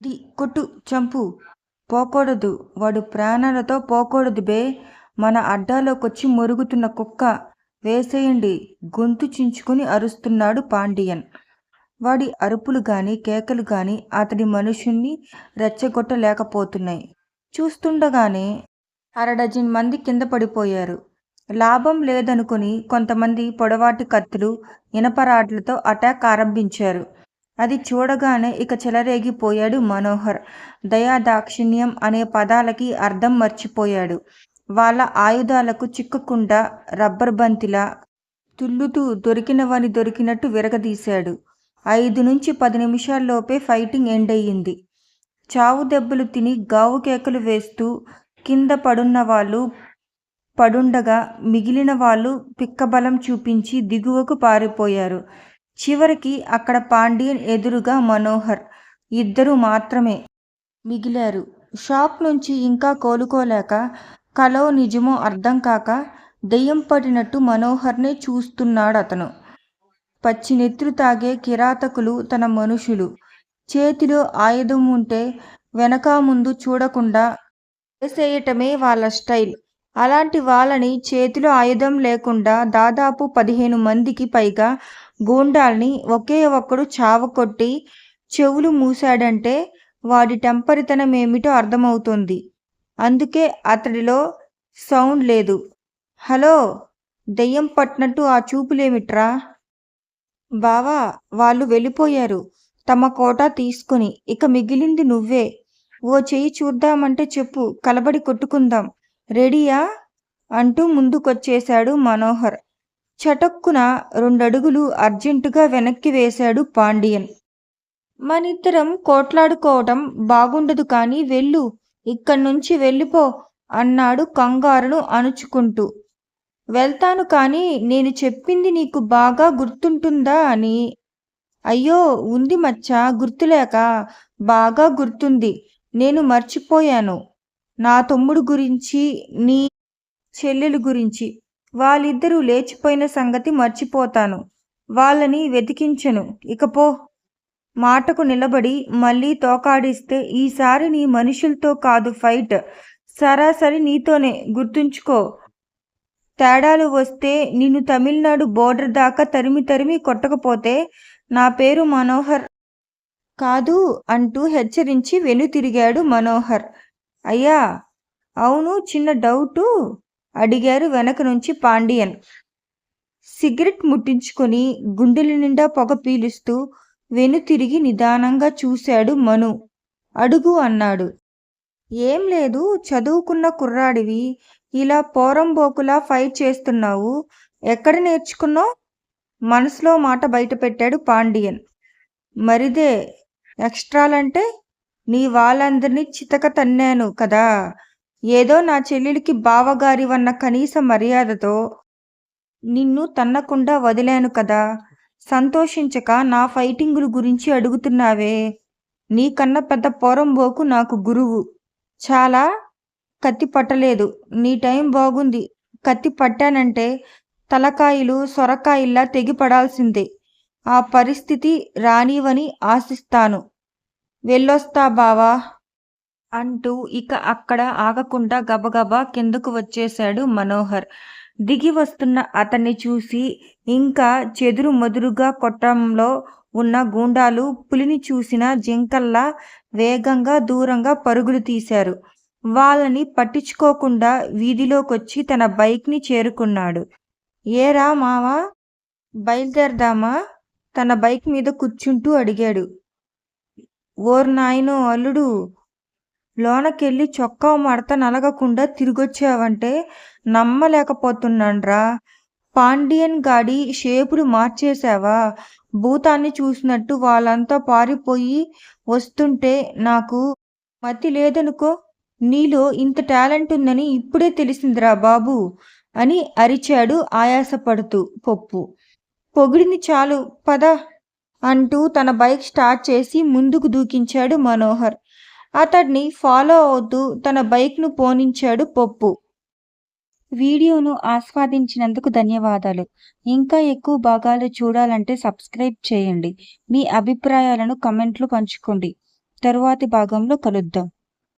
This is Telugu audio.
ది కొట్టు చంపు. పోకూడదు. వాడు ప్రాణాలతో పోకూడదు బే. మన అడ్డాలోకొచ్చి మొరుగుతున్న కుక్క వేసేయండి. గొంతు చించుకుని అరుస్తున్నాడు పాండియన్. వాడి అరుపులు గాని కేకలు గాని అతడి మనుషుల్ని రెచ్చగొట్టలేకపోతున్నాయి. చూస్తుండగానే అరడజన్ మంది కింద పడిపోయారు. లాభం లేదనుకుని కొంతమంది పొడవాటి కత్తులు ఇనపరాడ్లతో అటాక్ ఆరంభించారు. అది చూడగానే ఇక చెలరేగిపోయాడు మనోహర్. దయా దాక్షిణ్యం అనే పదాలకి అర్థం మర్చిపోయాడు. వాళ్ళ ఆయుధాలకు చిక్కకుండా రబ్బర్ బంతిలా తుల్లుతూ దొరికినవని దొరికినట్టు విరగదీశాడు. ఐదు నుంచి పది నిమిషాల్లోపే ఫైటింగ్ ఎండ్ అయ్యింది చావు దెబ్బలు తిని గావు కేకలు వేస్తూ కింద పడున్న వాళ్ళు పడుండగా మిగిలిన వాళ్ళు పిక్కబలం చూపించి దిగువకు పారిపోయారు. చివరికి అక్కడ పాండియన్ ఎదురుగా మనోహర్. ఇద్దరు మాత్రమే మిగిలారు. షాక్ నుంచి ఇంకా కోలుకోలేక కలో నిజమో అర్థం కాక దెయ్యం పడినట్టు మనోహర్నే చూస్తున్నాడు అతను పచ్చినెత్తులు తాగే కిరాతకులు తన మనుషులు. చేతిలో ఆయుధం ఉంటే వెనక ముందు చూడకుండా వేసేయటమే వాళ్ళ స్టైల్. అలాంటి వాళ్ళని చేతిలో ఆయుధం లేకుండా దాదాపు పదిహేను మందికి పైగా గూండాల్ని ఒకే ఒక్కడు చావకొట్టి చెవులు మూశాడంటే వాడి టెంపరితనం ఏమిటో అర్థమవుతుంది. అందుకే అతడిలో సౌండ్ లేదు. హలో దెయ్యం పట్టినట్టు ఆ చూపులేమిట్రా? బావా వాళ్ళు వెళ్ళిపోయారు. తమ కోట తీసుకుని ఇక మిగిలింది నువ్వే. ఓ చెయ్యి చూద్దామంటే చెప్పు కలబడి కొట్టుకుందాం. రెడీయా? అంటూ ముందుకొచ్చేశాడు మనోహర్. చటక్కున రెండడుగులు అర్జెంటుగా వెనక్కి వేశాడు పాండియన్. మనిద్దరం కోట్లాడుకోవటం బాగుండదు కానీ వెళ్ళు ఇక్కడి నుంచి వెళ్ళిపో అన్నాడు కంగారును అణుచుకుంటూ. వెళ్తాను కానీ నేను చెప్పింది నీకు బాగా గుర్తుంటుందా అని. అయ్యో ఉంది మచ్చా గుర్తులేక బాగా గుర్తుంది. నేను మర్చిపోయాను. నా తమ్ముడు గురించి నీ చెల్లెలు గురించి. వాళ్ళిద్దరూ లేచిపోయిన సంగతి మర్చిపోతాను. వాళ్ళని వెతికించను. ఇకపో. మాటకు నిలబడి మళ్ళీ తోకాడిస్తే ఈసారి నీ మనుషులతో కాదు ఫైట్. సరాసరి నీతోనే. గుర్తుంచుకో. తేడాలు వస్తే నిన్ను తమిళనాడు బోర్డర్ దాకా తరిమి తరిమి కొట్టకపోతే నా పేరు మనోహర్. కాదు అంటూ హెచ్చరించి వెనుతిరిగాడు మనోహర్. అయ్యా! అవును చిన్న డౌటు. అడిగారు వెనక నుంచి పాండియన్. సిగరెట్ ముట్టించుకొని గుండెల నిండా పొగ పీలుస్తూ వెనుతిరిగి నిదానంగా చూశాడు మను. అడుగు అన్నాడు. ఏం లేదు చదువుకున్న కుర్రాడివి. ఇలా పోరంబోకులా ఫైట్ చేస్తున్నావు. ఎక్కడ నేర్చుకున్నావు? మనసులో మాట బయటపెట్టాడు పాండియన్. మరిదే ఎక్స్ట్రాలంటే నీ వాళ్ళందరినీ చితక తన్నాను కదా. ఏదో నా చెల్లెలికి బావగారివన్న కనీస మర్యాదతో నిన్ను తన్నకుండా వదిలాను కదా. సంతోషించక నా ఫైటింగుల గురించి అడుగుతున్నావే. నీకన్న పెద్ద పోరంబోకు నాకు గురువు. చాలా కత్తి పట్టలేదు. నీ టైం బాగుంది. కత్తి పట్టానంటే తలకాయలు సొరకాయల్లా తెగిపడాల్సిందే ఆ పరిస్థితి రానివని ఆశిస్తాను. వెళ్ళొస్తా బావా. అంటూ ఇక అక్కడ ఆగకుండా గబగబా కిందకు వచ్చేశాడు మనోహర్. దిగి వస్తున్న అతన్ని చూసి ఇంకా చెదురు మదురుగా కొట్టంలో ఉన్న గూండాలు పులిని చూసిన జింకల్లా వేగంగా దూరంగా పరుగులు తీశారు. వాళ్ళని పట్టించుకోకుండా వీధిలోకొచ్చి తన బైక్ని చేరుకున్నాడు. ఏరా మావా బయలుదేరదామా? తన బైక్ మీద కూర్చుంటూ అడిగాడు. ఓర్ నాయనో అల్లుడు లోనకెళ్ళి చొక్కా మడత నలగకుండా తిరిగొచ్చావంటే నమ్మలేకపోతున్నాన్రా. పాండియన్ గాడి షేపులు మార్చేశావా? భూతాన్ని చూసినట్టు వాళ్ళంతా పారిపోయి వస్తుంటే నాకు మతి లేదనుకో నీలో ఇంత టాలెంట్ ఉందని ఇప్పుడే తెలిసిందిరా బాబు అని అరిచాడు ఆయాసపడుతూ పప్పు. పొగిడింది చాలు పద అంటూ తన బైక్ స్టార్ట్ చేసి ముందుకు దూకించాడు మనోహర్. అతడిని ఫాలో అవుతూ తన బైక్ను పోనించాడు పప్పు. వీడియోను ఆస్వాదించినందుకు ధన్యవాదాలు. ఇంకా ఎక్కువ భాగాలు చూడాలంటే సబ్స్క్రైబ్ చేయండి. మీ అభిప్రాయాలను కమెంట్లు పంచుకోండి. తరువాతి భాగంలో కలుద్దాం.